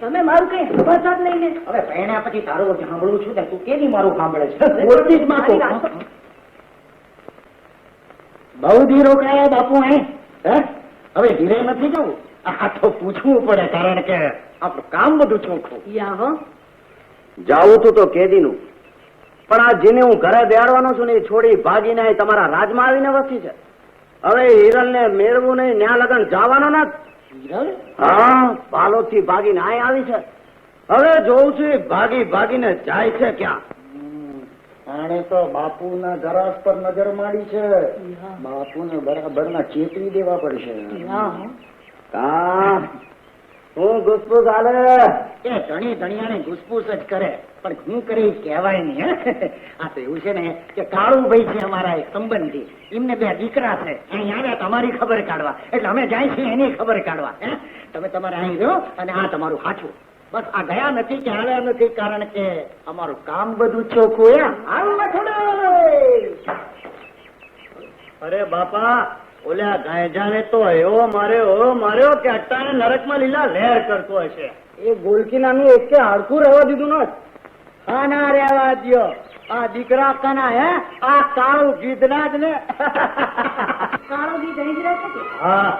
તમે મારું કઈ સમાચાર નહીં ને. હવે પહેણ્યા પછી તારું સાંભળું છું ને તું કેની મારું સાંભળે છે? બોલતી જ માં તો. બહુ ધી રોકાયા બાપુ અહીં. હવે ધીરે નથી જવું? આ તો પૂછવું પડે કારણ કે આપણું કામ બધું ચોખ્ખું. જાવું તું તો કેદીનું. પણ આ જેને હું ઘરે બેહાડવાનો છું ને એ છોડી ભાગીને તમારા રાજમાં આવીને વસી છે. હવે હિરલ ને મેળવું નહીં ન્યા લગન જવાનો ના હિરલ? હા બાલોદથી ભાગીને અહીં આવી છે. હવે જોઉં છું ભાગી ભાગીને જાય છે ક્યાં? આણે તો બાપુના ગરાસ પર નજર માડી છે. બાપુને બરાબર ના ચેતવી દેવા પડશે. હું ગુસપુસ હાલે? એ ધણી ધણિયાને ઘૂસપૂસ જ કરે. પણ હું કરે કહેવાય નહીં? આ તો એવું છે ને કે કાળુભાઈ છે અમારા એક સંબંધી. એમને બે દીકરા છે. અહીં આવ્યા તમારી ખબર કાઢવા. એટલે અમે જાય છીએ એની ખબર કાઢવા? તમે તમારે અહીં રહ્યો અને આ તમારું સાચું બસ આ ગયા નથી કે આવ્યા નથી, કારણ કે અમારું કામ બધું ચોખ્ખું એમ અરે બાપા, ઓલા ગાંજાને તો એવો માર્યો એવો માર્યો કે અટ્ટાને નરકમાં લીલા લહેર કરતો હશે. એ ગોલકીનાનું એક કે હાડકું રહેવા દીધું ન હા રહેવા દો આ દીકરા કના હે? આ કાળું ગીધના જ ને કાળું ગીધ અહીં જ રહે છે હા.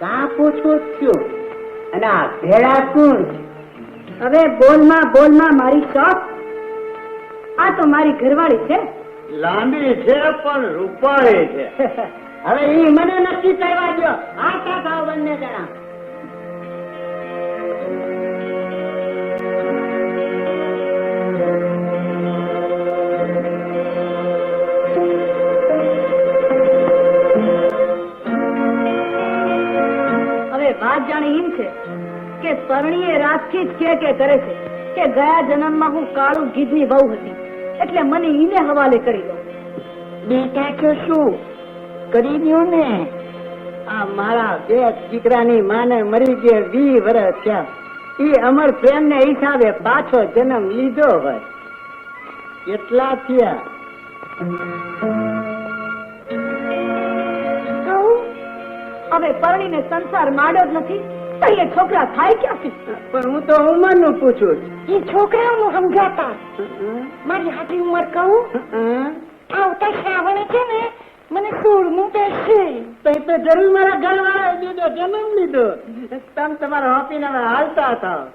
કા પૂછો છું? અને આ ભેળા કોણ છે? હવે બોલમાં બોલમાં મારી શોખ આ તો મારી ઘરવાળી છે. લાંબી છે પણ રૂપાળી છે. હવે ઈ મને નક્કી કરવા દો આટા થાવ બંને જણા? હવે વાત જાણે એમ છે કે પરણીએ રાતથી જ કે કે કરે છે કે ગયા જન્મમાં હું કાળું ગીધની વહુ હતી. એટલે મને ઈને હવાલે કરી દો. બેટા તો શું? કરી દઉં ને આ મારા બે દીકરાની માને મરી જે વી વર્ષ થયા. ઈ અમર પ્રેમ ને હિસાબે પાછો જન્મ લીધો હોય. એટલા થયા. હવે હવે પરણીને સંસાર માડો જ નથી. તો એ છોકરા થાય ક્યાંથી? પણ હું તો ઉંમરનું પૂછું એ છોકરાઓનું સમજાતા. મારી હાથી ઉંમર કહું? આવતા શ્રાવણે છે ને મને સોળ તો જરૂર મારા ઘરવાળાએ દીધો જન્મ લીધો. તમે તમારા હોપીને હવે હાલતા થાવ.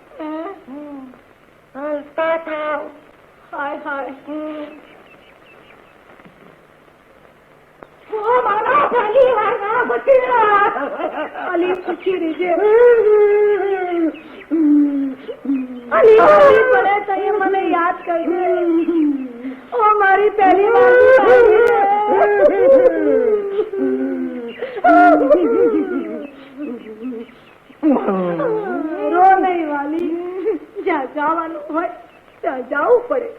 હાલતા થાવ. હાય હાય. અલી અલી પડે તો મને યાદ કરજે ઓ મારી પહેલી વાર રો નહીં વાલી જ્યાં જવાનું હોય ત્યાં જવું પડે.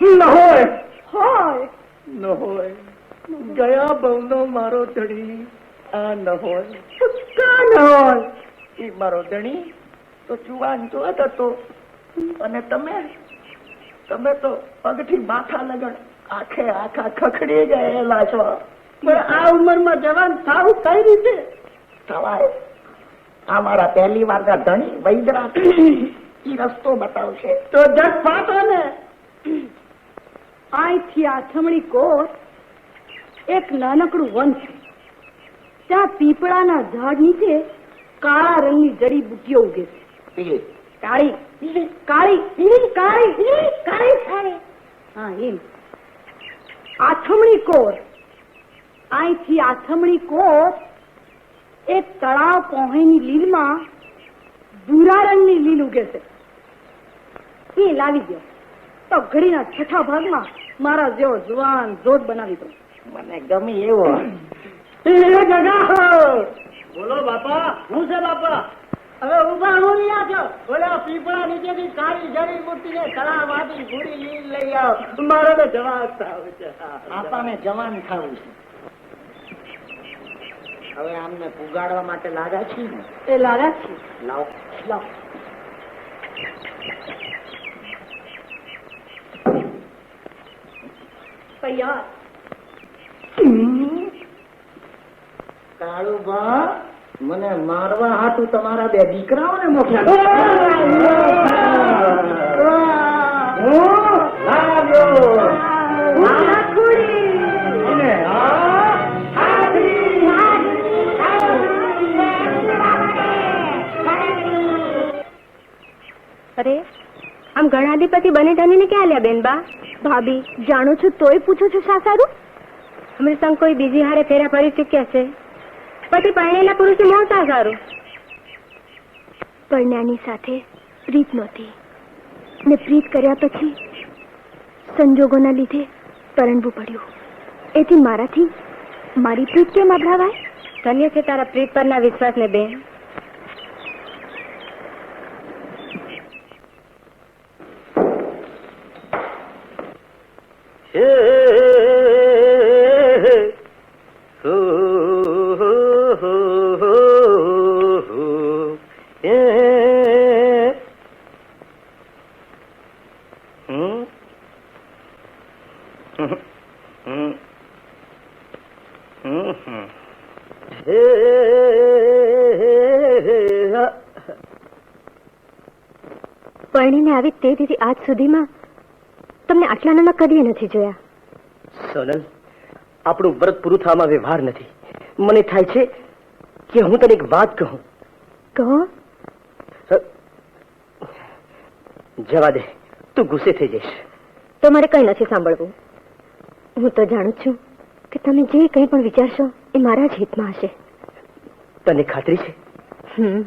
ન હોય. હોય. ન હોય. ગયા બહુનો મારો ધણી. આ ન હોય. કા ન હોય. એ મારો ધણી. તો જુવાન જોત હતો. અને તમે? તમે તો પગથી માથા લગણ. આખે આખા ખખડી ગયેલા છો પણ આ ઉંમરમાં જવાન થાવું કઈ રીતે. થવાય આ મારા પહેલી વાર ધણી વૈદરા રસ્તો બતાવશે. તો જગ પાતો ને અહીંથી આથમણી કોર એક નાનકડું વન છે. ત્યાં પીપળાના ઝાડ નીચે કાળા રંગની જડીબુટ્ટીઓ ઉગે છે. કાળી. કાળી. કાળી. કાળી કાળી હા એમ. આથમણી કોર. અહીંથી આથમણી કોર એ તળાવ પહોંચેની લીલમાં ભૂરા રંગની લીલ ઉગે છે. એ લાવી દો. તો ઘડીના છઠ્ઠા ભાગમાં મારા જેવો જુવાન જોત બનાવી દો મને ગમી એવો. બોલો બાપા હું છે બાપા? હવે ઊભા હું છો ઓલા પીપળા નીચેથી કાળી જડી મૂર્તિ ને તળાવમાંથી ભૂરી લીલ લઈ આવ. મારો તો જવાન થાવ છે આપણને જવાન ખાવું છે. હવે આમને પુગાડવા માટે લાગ્યા છીએ ને? એ લાગા છે લાવો. લાવ. તૈયાર. કાળુબા મને મારવા હાટું તમારા બે દીકરાઓને મોકલ્યા અરે, આમ ગણાધિપતિ બને ધનીને ક્યાં લ્યા બેનબા ભાભી, જાણું છું તોય પૂછું છું શા સારું સંગ કોઈ બીજી હારે ફેરા ફરી ચૂક્યા છે. પછી પરણેલા પુરુષે મોટા સારું પરણ્યાની સાથે પ્રીત નહોતી. ને પ્રીત કર્યા પછી સંજોગોના લીધે પરણવું પડ્યું. એથી મારાથી મારી પ્રીત કેમ અભરાવાય ધન્ય છે તારા પ્રીત પરના વિશ્વાસને બેન હે હો હો હો હો હે હમ હમ હમ હે પરણીને આવી તે દીધી આજ સુધીમાં તમને આટલા નાના કદીએ નથી જોયા? સોનલ આપણું વ્રત પૂરું થવામાં વ્યવહાર નથી. મને થાય છે કે હું તને એક વાત કહું. કહો. જવા દે. તું ગુસ્સે થઈ જઈશ. તો મારે કઈ નથી સાંભળવું. હું તો જાણું છું કે તમે જે કંઈ પણ વિચારશો એ મારા જ હિતમાં હશે. તને ખાતરી છે? હમ.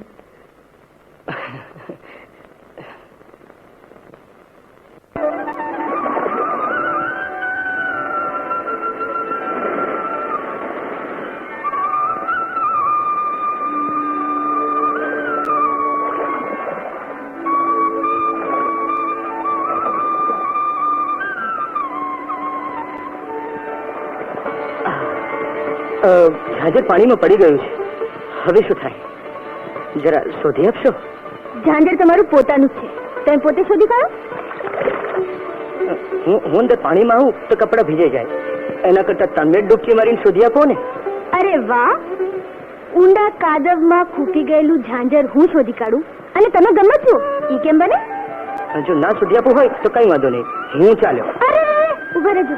ઝાંઝર પાણીમાં પડી ગયું છે. હવે શું થાય? જરા શોધી આપશો? ઝાંઝર તમારું પોતાનું છે. તમે પોતે શોધી કાઢો. હું હું અંદર પાણીમાં આવું તો કપડાં ભીજાઈ જાય. એના કરતા તમે ડૂબકી મારીને શોધી આપો ને. અરે વાહ! ઊંડા કાદવમાં ખૂકી ગયેલું ઝાંઝર હું શોધી કાઢું? અને તમે ગમે છો ઈ કેમ બને? જો ના શોધી આપવું હોય તો કઈ વાંધો નહીં. હું ચાલ્યો. અરે ઊભા રહેજો.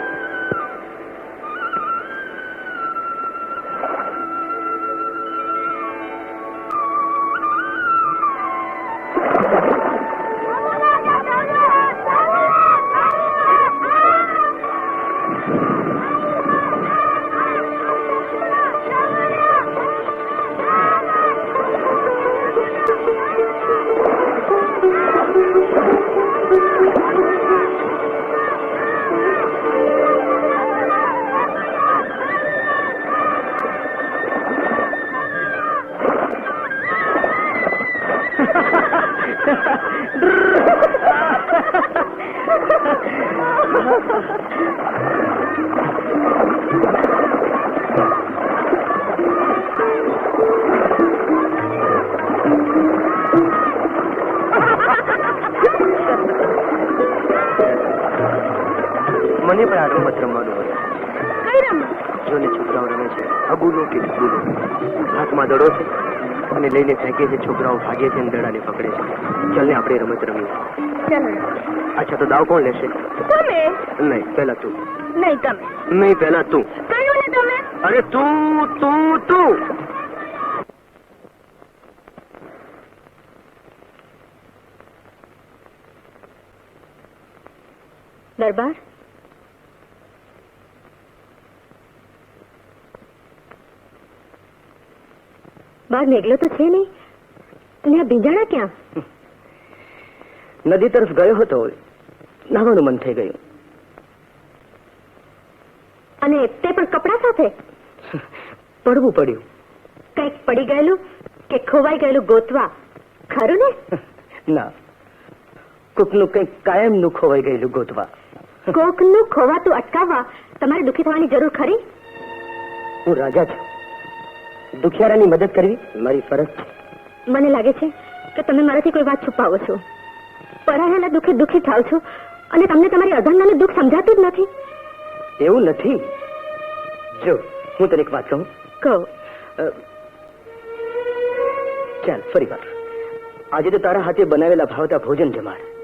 મને પણ આટલો રમત રમવાનું હતો જો ને છોકરાઓ રમે છે. અગુલો કે ગુલો હાથમાં દડો છે અને લઈને ફેંકે છે. છોકરાઓ ભાગે છે અને દડાને પકડે છે. ચાલ ને આપણે રમત રમીએ. અચ્છા તો દાવ કોણ લેશે? તમે? નહીં પહેલા તું. નહીં તમે. નહીં પહેલા તું. તમે? અરે તું તું તું. દરબાર? બાર મેઘલો તો છે નહીં. અને આ ભીંજાણા ક્યાં? નદી તરફ ગયો હતો. નાવાનું મન થઈ ગયું. અને તે પણ કપડા સાથે? પડવું પડ્યું. કંઈક પડી ગયેલું કે ખોવાઈ ગયેલું ગોતવા? ખરું ને? ના. કોકનું કાયમ કાયમનું ખોવાઈ ગયેલું ગોતવા. કોકનું ખોવાતું અટકાવવા તમારે દુઃખી થવાની જરૂર ખરી? હું રાજા છું. દુખિયારાની મદદ કરવી મારી ફરજ છે. મને લાગે છે કે તમે મારાથી કોઈ વાત છુપાવો છો. પરાયાના દુઃખે દુઃખી થાવ છો અને તમને તમારી અધંડાનું દુઃખ સમજાતું જ નથી. એવું નથી. જો હું તને એક વાત કહું. કહો. ચાલ ફરી વાર આજે તો તારા હાથે બનાવેલા ભાવતા ભોજન જમાડ.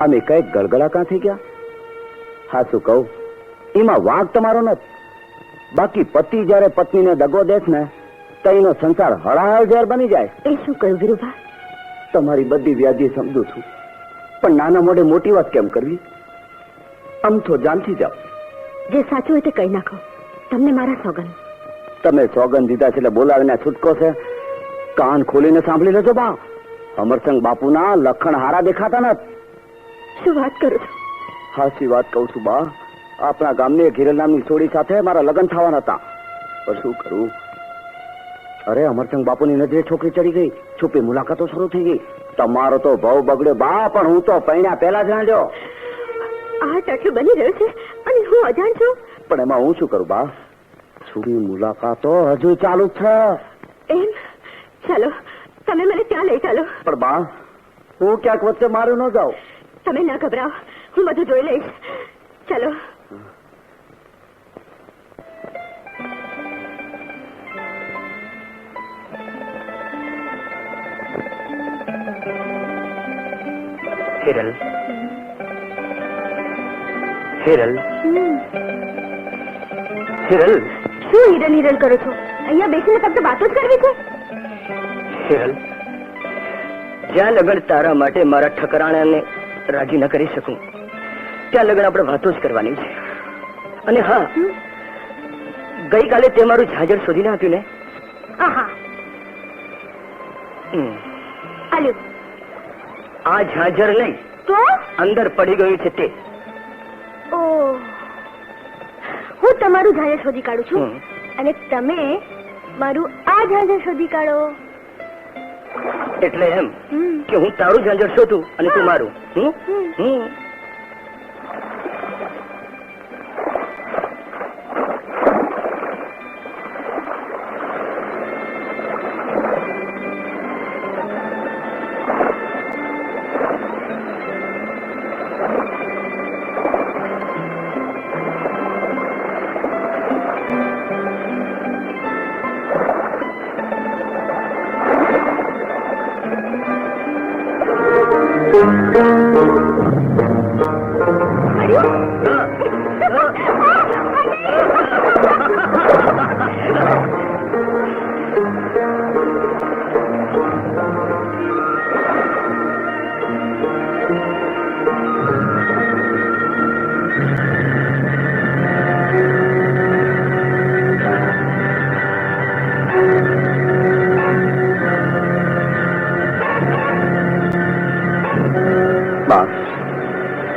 અમે કંઈક ગળગળા કાં થઈ ગયા? હા શું કહું? એમાં વાંક તમારો નથી. બાકી પતિ જયારે પત્નીને દગો દેખ ને તો એનો સંસાર હળાહળ ઝેર બની જાય. એ શું કહ્યું વિરુભા? તમારી બધી વ્યાધિ સમજુ છું. પણ નાના મોઢે મોટી વાત કેમ કરવી? આમ તો જાનથી જાઓ. જે સાચું હોય તે કહી નાખો. તમને મારા સોગન તમે સોગન દીધા છે એટલે બોલાવીને છૂટકો છે. કાન ખોલીને સાંભળી લેજો બા. અમરસંગ બાપુના લખણ હારા દેખાતા નથી. શું વાત કરો છો? હાસી વાત કહું છું બા. આપણા ગામની હિરલ નામની છોડી સાથે મારા લગ્ન થવાના હતા. પણ શું કરું? અરે અમરચંદ બાપુની નજરે છોકરી ચડી ગઈ. છુપી મુલાકાતો શરૂ થઈ ગઈ. તમારો તો ભાવ બગડ્યો બા પણ હું તો પૈણા પહેલા જાણ્યો આ આટલું બની રહ્યું છે અને હું અજાણ છું. પણ એમાં હું શું કરું બા? છુપી મુલાકાતો હજુ ચાલુ છે. એમ? ચાલો તમે મને ત્યાં લઈ ચાલો. પણ બા હું ક્યાંક વચ્ચે મારું ન જાઉં. તમે ના ગભરાઓ. હું બધું જોઈ લઈશ. ચાલો. હિરલ. હિરલ. હિરલ. શું હિરલ હિરલ કરો છો? અહીંયા બેસીને ફક્ત વાતો જ કરવી છે? હિરલ જ્યાં લગન તારા માટે મારા ઠકરાણાને રાજી ન કરી શકું. ત્યાં લગન આપણે વાતો જ કરવાની છે. અને હા ગઈકાલે તે મારું ઝાજર શોધીને આપ્યું ને? આ ઝાજર નહીં તો? અંદર પડી ગયું છે તે. ઓ. હું તમારું ઝાંઝર શોધી કાઢું છું. અને તમે મારું આ ઝાંઝર શોધી કાઢો. એટલે એમ કે હું તારું ઝાંઝર શોધું અને તું મારું હમ? હમ.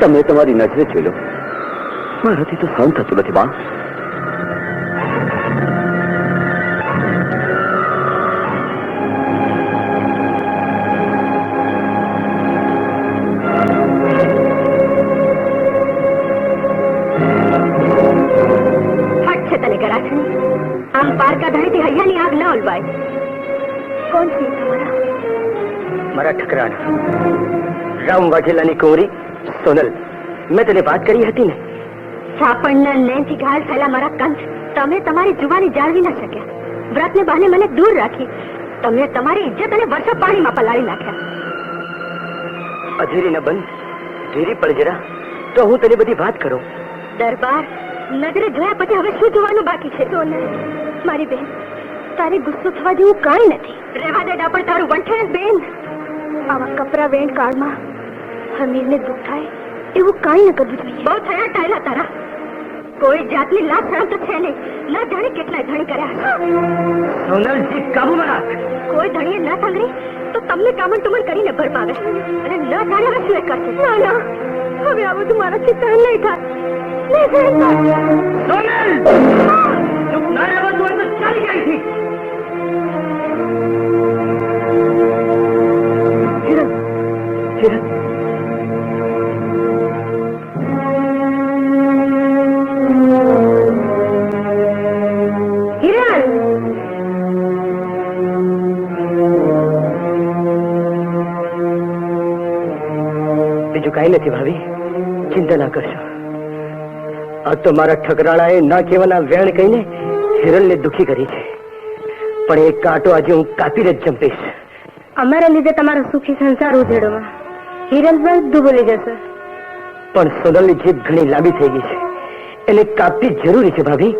તમે તમારી નજરે જોઈ લો. મારાથી તો સહન થતું નથી બા. કોણ છે તમારા? મારા ઠકરાણ રામ વાઘેલાની કુંવરી. સોનલ મેં તને વાત કરી હતી ને? સાપણના નેનથી ઘાલ થયેલા મારા કંઠ તમે તમારી જુવાની જાળવી ના શક્યા. વ્રતને બહાને મને દૂર રાખી. તમે તમારી ઇજ્જત અને વર્ષો પાણીમાં પલાળી નાખ્યા. અધીરી ન બંધ ધીરી પડ જરા. તો હું તને બધી વાત કરું. દરબાર નજરે જોયા પછી હવે શું જોવાનું બાકી છે? સોનલ મારી બેન તારે ગુસ્સો થવા જેવું કાંઈ નથી. રહેવા દે ડાપણ તારું વંઠે બેન. આવા કપરા વેણ કાળમાં સમીરને દુઃખ થાય એવું કાંઈ ન કરવું જોઈએ. બહુ થયા ટાયલા તારા. કોઈ જાતની લાભ થયા તો છે નહીં. ના જાણે કેટલાય ધણી કર્યા. સોનલજી કાબુમાં કોઈ ધણીએ ના સાંગરી તો તમને કામણ ટુમણ કરીને ભરમાવે અને ન જાણે હવે શું કરશે? ના ના. હવે આ બધું મારાથી સહન નહીં થાય. ચાલી ગઈ થી કાંઈ નથી ભાવી ચિંતા ના કરશો. આ તો મારા ઠકરાણાએ ના કહેવાના વેણ કહીને હિરણને દુખી કરી છે. પણ એક કાંટો આજે હું કાપીને જ જંપીશ. અમારા લીધે તમારો સુખી સંસાર ઉધેડોમાં હિરણ બધું ભૂલી જશે. પણ સોનલની જીભ ઘણી લાંબી થઈ ગઈ છે. એને કાપવી જરૂરી છે ભાભી.